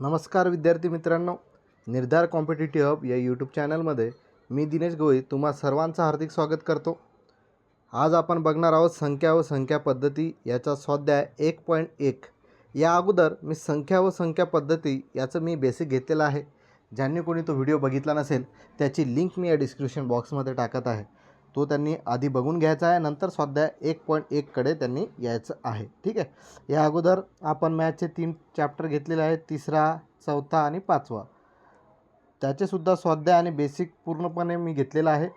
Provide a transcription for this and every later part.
नमस्कार विद्यार्थी मित्रांनो. निर्धार कॉम्पिटेटिव्ह हब या यूट्यूब चॅनलमध्ये मी दिनेश गोई तुम्हा सर्वांचं हार्दिक स्वागत करतो. आज आपण बघणार आहोत संख्या व संख्या पद्धती याचा स्वाध्याय एक पॉईंट एक. या अगोदर मी संख्या व संख्या पद्धती याचं मी बेसिक घेतलेलं आहे. ज्यांनी कोणी तो व्हिडिओ बघितला नसेल त्याची लिंक मी या डिस्क्रिप्शन बॉक्समध्ये टाकत आहे. तो त्यांनी आधी बघून घ्यायचा आहे. नंतर स्वाध्याय एक पॉईंट एककडे त्यांनी यायचं आहे. ठीक आहे? या अगोदर आपण मॅथचे तीन चॅप्टर घेतलेले आहेत. तिसरा चौथा आणि पाचवा. त्याचेसुद्धा स्वाध्याय आणि बेसिक पूर्णपणे मी घेतलेला आहे.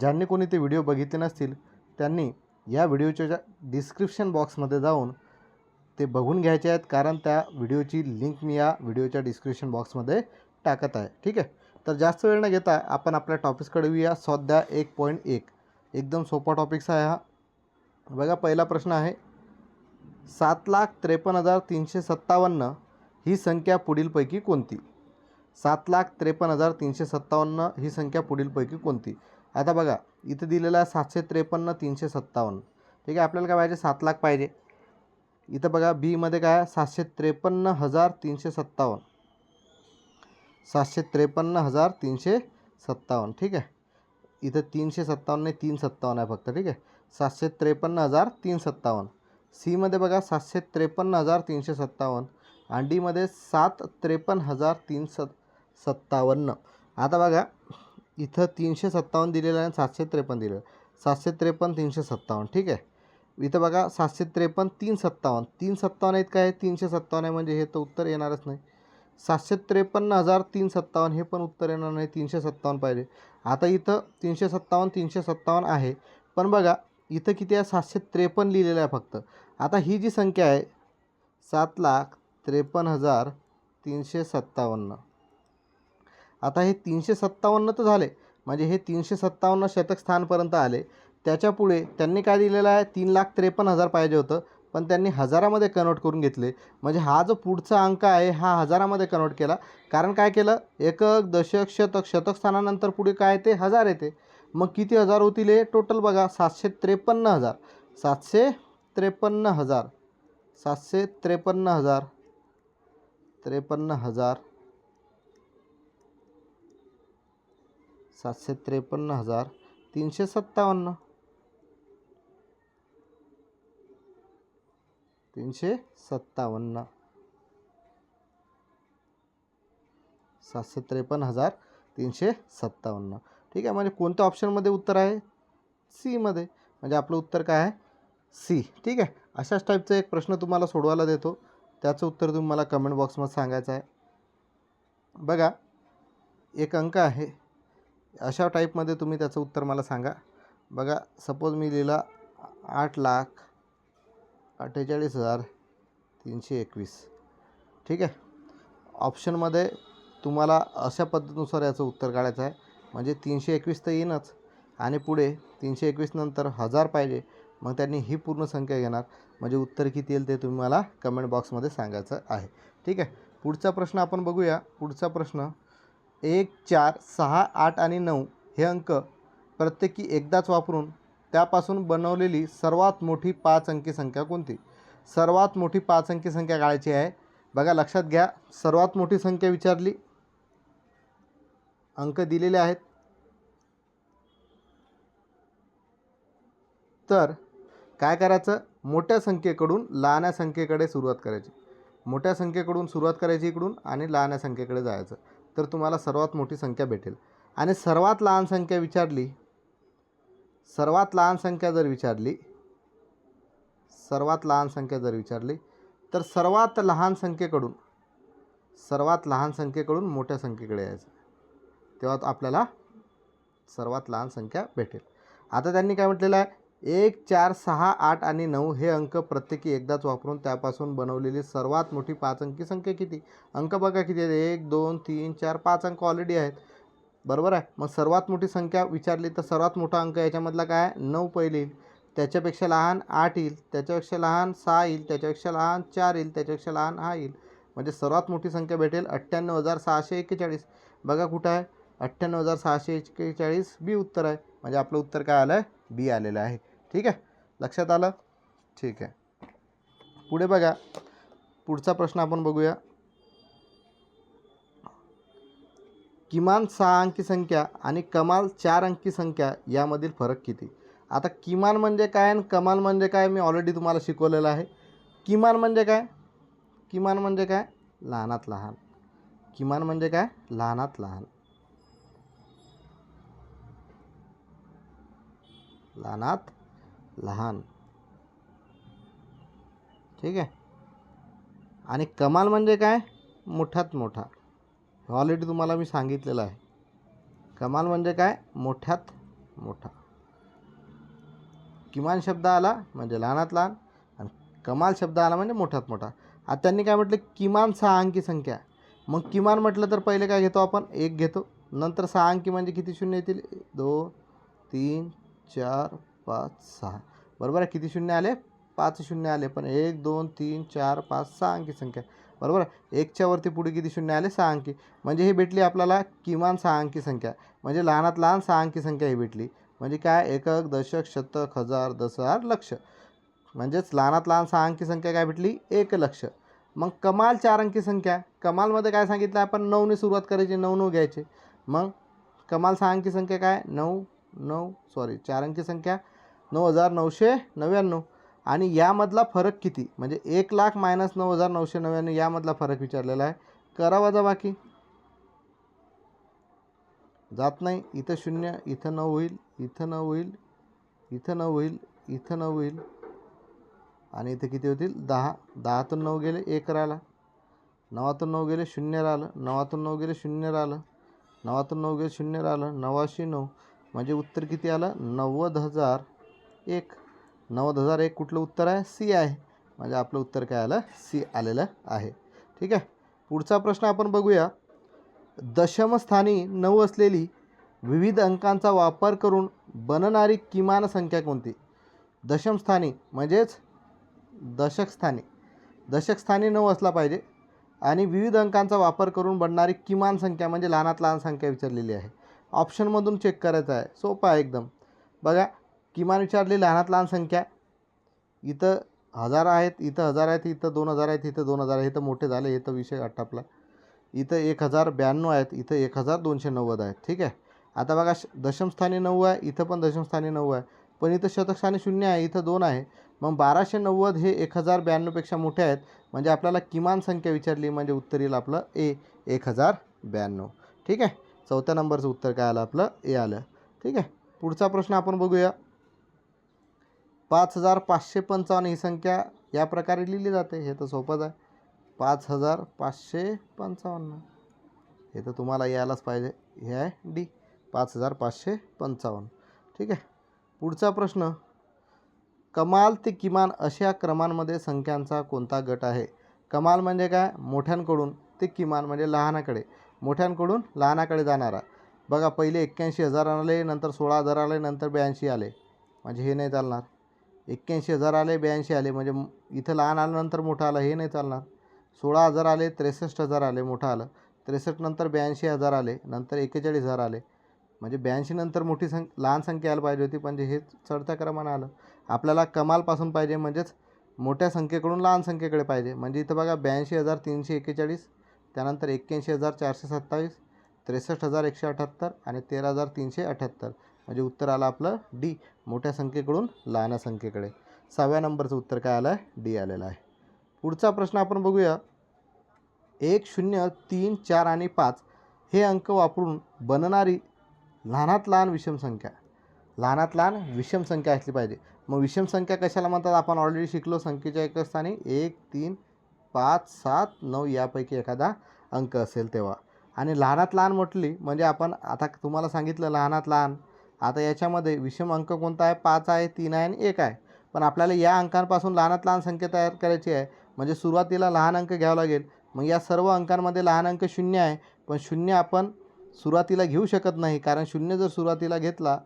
ज्यांनी कोणी ते व्हिडिओ बघितले नसतील त्यांनी या व्हिडिओच्या डिस्क्रिप्शन बॉक्समध्ये जाऊन ते बघून घ्यायचे आहेत. कारण त्या व्हिडिओची लिंक मी या व्हिडिओच्या डिस्क्रिप्शन बॉक्समध्ये टाकत आहे. ठीक आहे? तर जास्त वेळ न घेता आपण आपल्या टॉपिक्सकडे येऊया स्वाध्याय एक पॉईंट एक. एकदम सोपा टॉपिक्स आहे हा. बघा पहिला प्रश्न आहे सात लाख त्रेपन्न हजार तीनशे सत्तावन्न ही संख्या पुढीलपैकी कोणती? सात लाख त्रेपन्न हजार तीनशे सत्तावन्न ही संख्या पुढीलपैकी कोणती? आता बघा इथं दिलेलं आहे सातशे त्रेपन्न तीनशे सत्तावन्न. ठीक आहे आपल्याला काय पाहिजे? सात लाख पाहिजे. इथं बघा बीमध्ये काय आहे? सातशे त्रेपन्न हजार तीनशे सत्तावन्न. सातशे त्रेपन्न हजार तीनशे सत्तावन्न. ठीक आहे. इथं तीनशे सत्तावन्न नाही तीन सत्तावन्न आहे फक्त ठीक आहे? सातशे त्रेपन्न हजार तीन सत्तावन्न. सीमध्ये बघा सातशे त्रेपन्न हजार तीनशे सत्तावन्न आणि डीमध्ये सात त्रेपन्न हजार तीन सत् सत्तावन्न. आता बघा इथं तीनशे सत्तावन्न दिलेलं आहे आणि सातशे त्रेपन्न दिलेलं आहे. सातशे त्रेपन्न तीनशे सत्तावन्न ठीक आहे? इथं बघा सातशे त्रेपन्न तीन सत्तावन्न. तीन सत्तावन्न आहेत काय? तीनशे सत्तावन्न आहे म्हणजे हे तर उत्तर येणारच नाही. सातशे त्रेपन्न हजार तीन सत्तावन्न हे पण उत्तर येणार नाही. तीनशे सत्तावन्न पाहिजे. आता इथं तीनशे सत्तावन्न तीनशे सत्तावन्न आहे. पण बघा इथं किती आहे? सातशे त्रेपन्न लिहिलेलं आहे फक्त. आता ही जी संख्या आहे सात लाख त्रेपन्न हजार तीनशे सत्तावन्न आता हे तीनशे सत्तावन्न तर झाले. म्हणजे हे तीनशे सत्तावन्न शतक स्थानपर्यंत आले. त्याच्यापुढे त्यांनी काय दिलेलं आहे? तीन लाख त्रेपन्न हजार पाहिजे होतं. पण त्यांनी हजारामध्ये कन्वर्ट करून घेतले. म्हणजे हा जो पुढचा अंक आहे हा हजारामध्ये कन्वर्ट केला. कारण काय केलं? एकक दशक शतक शतक स्थानानंतर पुढे काय येते हजार येते. मग किती हजार होतील हे? टोटल बघा सातशे त्रेपन्न हजार. सातशे त्रेपन्न हजार. सातशे त्रेपन्न हजार. त्रेपन्न हजार. सातशे त्रेपन्न हजार. तीनशे सत्तावन्न. तीनशे सत्तावन्न. सातशे त्रेपन्न हजार तीनशे सत्तावन्न. ठीक आहे म्हणजे कोणत्या ऑप्शनमध्ये उत्तर आहे? सीमध्ये म्हणजे आपलं उत्तर काय आहे? सी ठीक आहे अशाच टाईपचा एक प्रश्न तुम्हाला सोडवायला देतो. त्याचं उत्तर तुम्ही मला कमेंट बॉक्समध्ये सांगायचं आहे. बघा एक अंक आहे. अशा टाईपमध्ये तुम्ही त्याचं उत्तर मला सांगा. बघा सपोज मी लिहिला आठ लाख अठ्ठेचाळीस हजार तीनशे एकवीस. ठीक आहे? ऑप्शनमध्ये तुम्हाला अशा पद्धतीनुसार याचं उत्तर काढायचं आहे. म्हणजे तीनशे एकवीस तर येईनच. आणि पुढे तीनशे एकवीस नंतर हजार पाहिजे. मग त्यांनी ही पूर्ण संख्या घेणार. म्हणजे उत्तर किती येईल ते तुम्ही मला कमेंट बॉक्समध्ये सांगायचं आहे. ठीक आहे? पुढचा प्रश्न आपण बघूया. पुढचा प्रश्न एक चार सहा आठ आणि नऊ हे अंक प्रत्येकी एकदाच वापरून त्यापासून बनवलेली सर्वात मोठी पाच अंकी संख्या कोणती? सर्वात मोठी पाच अंकी संख्या काढायची आहे. बघा लक्षात घ्या. सर्वात मोठी संख्या विचारली. अंक दिलेले आहेत. तर काय करायचं? मोठ्या संख्येकडून लहान्या संख्येकडे सुरुवात करायची. मोठ्या संख्येकडून सुरुवात करायची इकडून आणि लहान्या संख्येकडे जायचं. तर तुम्हाला सर्वात मोठी संख्या भेटेल. आणि सर्वात लहान संख्या विचारली सर्वात लहान संख्या जर विचारली सर्वात लहान संख्या जर विचारली तर सर्वात लहान संख्येकडून सर्वात लहान संख्येकडून मोठ्या संख्येकडे यायचं. तेव्हा आपल्याला सर्वात लहान संख्या भेटेल. आता त्यांनी काय म्हटलेलं आहे? एक चार सहा आठ आणि नऊ हे अंक प्रत्येकी एकदाच वापरून त्यापासून बनवलेली सर्वात मोठी पाच अंकी संख्या किती? अंक बघा किती आहेत. एक दोन तीन चार पाच अंक ऑलरेडी आहेत. बरोबर आहे. मग सर्वात मोठी संख्या विचारली तर सर्वात मोठा अंक याच्यामधला काय नऊ पहिले येईल. त्याच्यापेक्षा लहान आठ येईल. त्याच्यापेक्षा लहान सहा येईल. त्याच्यापेक्षा लहान चार येईल. त्याच्यापेक्षा लहान हा येईल. म्हणजे सर्वात मोठी संख्या भेटेल अठ्ठ्याण्णव हजार सहाशे एक्केचाळीस. बघा कुठं आहे? अठ्ठ्याण्णव हजार सहाशे एक्केचाळीस बी उत्तर आहे. म्हणजे आपलं उत्तर काय आलं आहे बी आलेलं आहे. ठीक आहे? लक्षात आलं? ठीक आहे. पुढे बघा. पुढचा प्रश्न आपण बघूया. किमान सहा अंकी संख्या आणि कमाल चार अंकी संख्या यामधील फरक किती? आता किमान म्हणजे काय आणि कमाल म्हणजे काय मी ऑलरेडी तुम्हाला शिकवलेलं आहे. किमान म्हणजे काय? किमान म्हणजे काय? लहानात लहान. किमान म्हणजे काय? लहानात लहान. लहानात लहान. ठीक आहे? आणि कमाल म्हणजे काय? मोठ्यात मोठा. ऑलरेडी तुम्हाला मी सांगितलेलं आहे. कमाल म्हणजे काय? मोठ्यात मोठा. किमान शब्द आला म्हणजे लहानात लहान आणि कमाल शब्द आला म्हणजे मोठ्यात मोठा. आता त्यांनी काय म्हटलं? किमान सहा अंकी संख्या. मग किमान म्हटलं तर पहिले काय घेतो आपण? एक घेतो. नंतर सहा अंकी म्हणजे किती शून्य येतील? दोन तीन चार पाच सहा. बरोबर आहे? किती शून्य आले? पाच शून्य आले. पण एक दोन तीन चार पाच सहा अंकी संख्या. बरोबर? एकच्यावरती एकच्या वरती पुढे किती शून्य आले? सहा अंकी. म्हणजे हे भेटली आपल्याला किमान सहा अंकी संख्या. म्हणजे लहानात लहान सहा अंकी संख्या ही भेटली. म्हणजे काय? एकक दशक शतक हजार दस हजार लक्ष. म्हणजेच लहानात लहान सहा अंकी संख्या काय भेटली? एक लक्ष. मग कमाल चार अंकी संख्या. कमालमध्ये काय सांगितलं आपण? नऊने सुरुवात करायची नऊ नऊ घ्यायचे. मग कमाल सहा अंकी संख्या काय? नऊ नऊ सॉरी चार अंकी संख्या. नऊ हजार नऊशे नव्याण्णव. आणि यामधला फरक किती? म्हणजे एक लाख मायनस नऊ हजार नऊशे नव्याण्णव यामधला फरक विचारलेला आहे. करा वजा बाकी. जात नाही. इथं शून्य इथं नऊ होईल इथं नऊ होईल इथं नऊ होईल इथं नऊ होईल. आणि इथे किती होतील? दहा. दहातून नऊ गेले एक राहिला. नवातून नऊ गेले शून्य राहिलं. नवातून नऊ गेले शून्य राहिलं. नवातून नऊ गेले शून्य राहिलं. नवाशे नऊ. म्हणजे उत्तर किती आलं? नव्वद हजार एक. नव्वद हजार एक कुठलं उत्तर आहे? सी आहे. म्हणजे आपलं उत्तर काय आलं? सी आलेलं आहे. ठीक आहे? पुढचा प्रश्न आपण बघूया. दशमस्थानी नऊ असलेली विविध अंकांचा वापर करून बनणारी किमान संख्या कोणती? दशमस्थानी म्हणजेच दशकस्थानी. दशकस्थानी नऊ असला पाहिजे. आणि विविध अंकांचा वापर करून बनणारी किमान संख्या म्हणजे लहानात लहान संख्या विचारलेली आहे. ऑप्शनमधून चेक करायचं आहे. सोपं आहे एकदम. बघा किमान विचारली लहानात लहान संख्या. इथं हजार आहेत इथं हजार आहेत इथं दोन हजार आहेत इथं दोन हजार आहे इथं मोठे झाले इथं विषय आटापला. इथं एक हजार ब्याण्णव आहेत इथं एक हजार दोनशे नव्वद आहेत. ठीक आहे? आता बघा श दशमस्थानी नऊ आहे इथं पण दशमस्थानी नऊ आहे. पण इथं शतकस्थानी शून्य आहे इथं दोन आहे. मग बाराशे नव्वद हे एक हजार ब्याण्णवपेक्षा मोठे आहेत. म्हणजे आपल्याला किमान संख्या विचारली म्हणजे उत्तर येईल आपलं ए एक हजार ब्याण्णव. ठीक आहे? चौथ्या नंबरचं उत्तर काय आलं? आपलं ए आलं. ठीक आहे? पुढचा प्रश्न आपण बघूया. पाच हजार पाचशे पंचावन्न ही संख्या या प्रकारे लिहिली जाते. हे तर सोपंच आहे. पाच हजार पाचशे पंचावन्न. हे तर तुम्हाला यायलाच पाहिजे. हे आहे डी. पाच हजार पाचशे पंचावन्न. ठीक आहे. पुढचा प्रश्न. कमाल ते किमान अशा क्रमांमध्ये संख्यांचा कोणता गट आहे? कमाल म्हणजे काय? मोठ्यांकडून ते किमान म्हणजे लहानाकडे. मोठ्यांकडून लहानाकडे जाणारा. बघा पहिले एक्क्याऐंशी हजार आले नंतर सोळा हजार आले नंतर ब्याऐंशी आले. म्हणजे हे नाही चालणार. एक्क्याऐंशी हजार आले ब्याऐंशी आले म्हणजे इथं लहान आल्यानंतर मोठं आलं हे नाही चालणार. सोळा हजार आले त्रेसष्ट हजार आले मोठं आलं. त्रेसष्ट नंतर ब्याऐंशी हजार आले नंतर एक्केचाळीस हजार आले. म्हणजे ब्याऐंशी नंतर मोठी संख लहान संख्या यायला पाहिजे होती म्हणजे हे चढत्या क्रमानं आलं. आपल्याला कमालपासून पाहिजे म्हणजेच मोठ्या संख्येकडून लहान संख्येकडे पाहिजे. म्हणजे इथं बघा ब्याऐंशी हजार तीनशे एक्केचाळीस त्यानंतर एक्क्याऐंशी हजार चारशे सत्तावीस त्रेसष्ट हजार एकशे अठ्ठ्याहत्तर आणि तेरा हजार तीनशे अठ्ठ्याहत्तर म्हणजे उत्तर आलं आपलं डी. मोठ्या संख्येकडून लहान संख्येकडे. सहाव्या नंबरचं उत्तर काय आलं आहे डी आलेलं आहे. पुढचा प्रश्न आपण बघूया. एक शून्य तीन चार आणि पाच हे अंक वापरून बनणारी लहानात लहान विषम संख्या. लहानात लहान विषम संख्या असली पाहिजे. मग विषम संख्या कशाला म्हणतात? आपण ऑलरेडी शिकलो संख्येच्या एका स्थानी एक तीन पाच सात नऊ यापैकी एखादा अंक असेल तेव्हा. आणि लहानात लहान म्हटली म्हणजे आपण आता तुम्हाला सांगितलं लहानात लहान. आता याच्यामध्ये विषम अंक कोणता आहे? पाच आहे तीन आहे आणि एक आहे. पण आपल्याला या अंकांपासून लहानात लहान संख्या तयार करायची आहे. म्हणजे सुरुवातीला लहान अंक घ्यावं लागेल. मग या सर्व अंकांमध्ये लहान अंक शून्य आहे. पण शून्य आपण सुरुवातीला घेऊ शकत नाही. कारण शून्य जर सुरुवातीला घेतला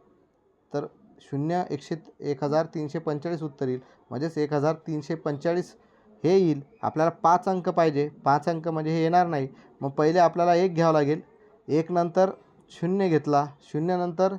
तर शून्य एकशे एक हजार तीनशे पंचेचाळीस उत्तर येईल. म्हणजेच एक हजार तीनशे पंचेचाळीस हे येईल. आपल्याला पाच अंक पाहिजे. पाच अंक म्हणजे हे येणार नाही. मग पहिले आपल्याला एक घ्यावं लागेल. एक नंतर शून्य घेतला. शून्यनंतर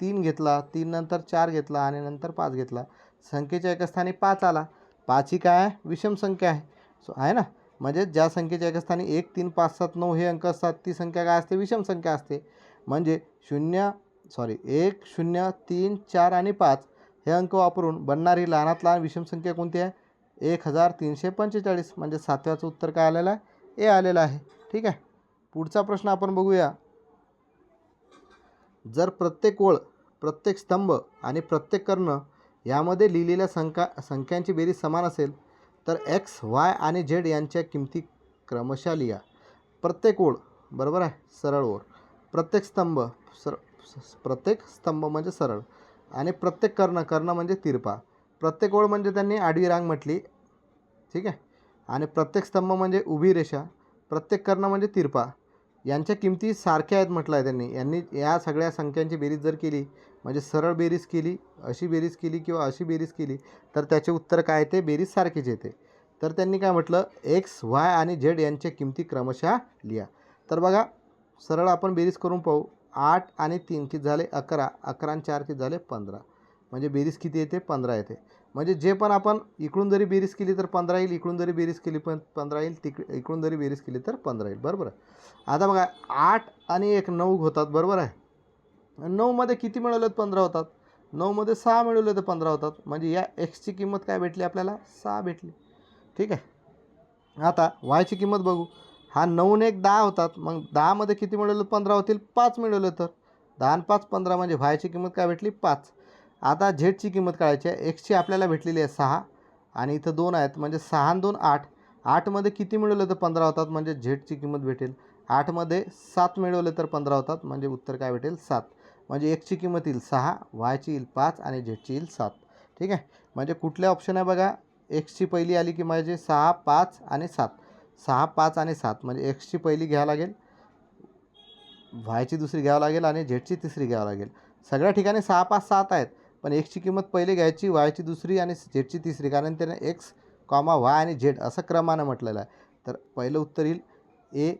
तीन घेतला तीन नंतर चार घेतला आणि नंतर पाच घेतला. संख्येच्या एका स्थानी पाच आला. पाच ही काय आहे? विषम संख्या आहे. सो आहे ना? म्हणजे ज्या संख्येच्या एका स्थानी एक तीन पाच सात नऊ हे अंक असतात ती संख्या काय असते? विषम संख्या असते. म्हणजे शून्य सॉरी एक शून्य तीन चार आणि पाच हे अंक वापरून बनणारी लहानात लहान विषम संख्या कोणती आहे? एक हजार तीनशे पंचेचाळीस. म्हणजे सातव्याचं उत्तर काय आलेलं आहे? ए आलेलं आहे. ठीक आहे? पुढचा प्रश्न आपण बघूया. जर प्रत्येक ओळ प्रत्येक स्तंभ आणि प्रत्येक कर्ण यामध्ये लिहिलेल्या संख्या संख्यांची बेरीज समान असेल तर एक्स वाय आणि झेड यांच्या किमती क्रमशः लिहा. प्रत्येक ओळ बरोबर आहे? सरळ ओळ. प्रत्येक स्तंभ सर प्रत्येक स्तंभ म्हणजे सरळ आणि प्रत्येक कर्ण कर्ण म्हणजे तिरपा. प्रत्येक ओळ म्हणजे त्यांनी आडवी रांग म्हटली ठीक आहे? आणि प्रत्येक स्तंभ म्हणजे उभी रेषा प्रत्येक कर्ण म्हणजे तिरपा. यांच्या किमती सारख्या आहेत म्हटलं आहे त्यांनी. यांनी या सगळ्या संख्यांची बेरीज जर केली म्हणजे सरळ बेरीज केली अशी बेरीज केली किंवा अशी बेरीज केली तर त्याचे उत्तर काय येते बेरीज सारखीच येते तर त्यांनी काय म्हटलं? एक्स वाय आणि झेड यांच्या किमती क्रमशः लिहा. तर बघा सरळ आपण बेरीज करून पाहू. आठ आणि तीन की झाले? अकरा. अकरा आणि चार की झाले? पंधरा. म्हणजे बेरीज किती येते? पंधरा येते. म्हणजे जे पण आपण इकडून जरी बेरीज केली तर पंधरा येईल इकडून जरी बेरीज केली पण पंधरा येईल तिक इकडून जरी बेरीज केली तर पंधरा येईल. बरोबर आहे? आता बघा आठ आणि एक नऊ होतात बरोबर आहे? नऊमध्ये किती मिळवले तर पंधरा होतात? नऊमध्ये सहा मिळवले तर पंधरा होतात. म्हणजे या एक्सची किंमत काय भेटली आपल्याला? सहा भेटली. ठीक आहे? आता वायची किंमत बघू. हा नऊने एक दहा होतात. मग दहामध्ये किती मिळवलं पंधरा होतील? पाच मिळवले तर. दहा आणि पाच पंधरा म्हणजे व्हायची किंमत काय भेटली? पाच. आता झेडची किंमत काढायची आहे. एक्सची आपल्याला भेटलेली आहे सहा. आणि इथं दोन आहेत. म्हणजे सहा दोन आठ. आठमध्ये किती मिळवलं तर पंधरा होतात? म्हणजे झेडची किंमत भेटेल. आठमध्ये सात मिळवले तर पंधरा होतात. म्हणजे उत्तर काय भेटेल? सात. म्हणजे एक्सची किंमत येईल सहा वायची येईल पाच आणि झेडची येईल सात. ठीक आहे? म्हणजे कुठल्या ऑप्शन आहे बघा? एक्सची पहिली आली की माझे सहा पाच आणि सात. सहा पाच आणि सात. म्हणजे एक्सची पहिली घ्यावं लागेल. व्हायची दुसरी घ्यावं लागेल आणि झेडची तिसरी घ्यावं लागेल. सगळ्या ठिकाणी सहा पाच सात आहेत. पण एक्सची किंमत पहिले घ्यायची वायची दुसरी आणि झेडची तिसरी. कारण त्याने एक्स कॉमा वाय आणि झेड असं क्रमानं म्हटलेलं आहे. तर पहिलं उत्तर येईल ए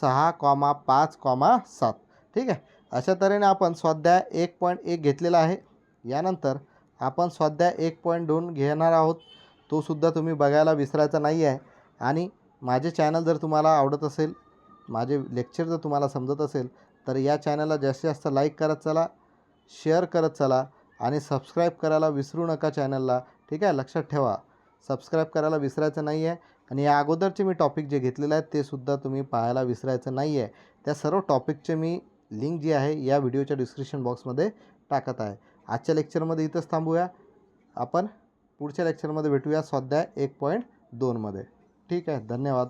सहा कॉमा पाच कॉमा सात. ठीक आहे? अशा तऱ्हेने आपण स्वाध्याय एक पॉईंट एक घेतलेला आहे. यानंतर आपण स्वाध्याय एक पॉईंट दोन घेणार आहोत. तो सुद्धा तुम्ही बघायला विसरायचा नाही आहे. आणि माझे चॅनल जर तुम्हाला आवडत असेल माझे लेक्चर जर तुम्हाला समजत असेल तर या चॅनलला जास्तीत जास्त लाईक करत चला शेअर करत चला. आणि सबस्क्राईब करायला विसरू नका चॅनलला ठीक आहे? लक्षात ठेवा. सबस्क्राईब करायला विसरायचं नाही आहे आणि या अगोदरचे मी टॉपिक जे घेतलेले आहेत ते सुद्धा तुम्ही पाहायला विसरायचं नाही आहे त्या सर्व टॉपिकचे मी लिंक जी आहे या व्हिडिओच्या डिस्क्रिप्शन बॉक्समध्ये टाकत आहे. आजच्या लेक्चरमध्ये इथंच थांबूया. आपण पुढच्या लेक्चरमध्ये भेटूया. स्वाध्याय एक पॉईंट दोनमध्ये ठीक आहे? धन्यवाद.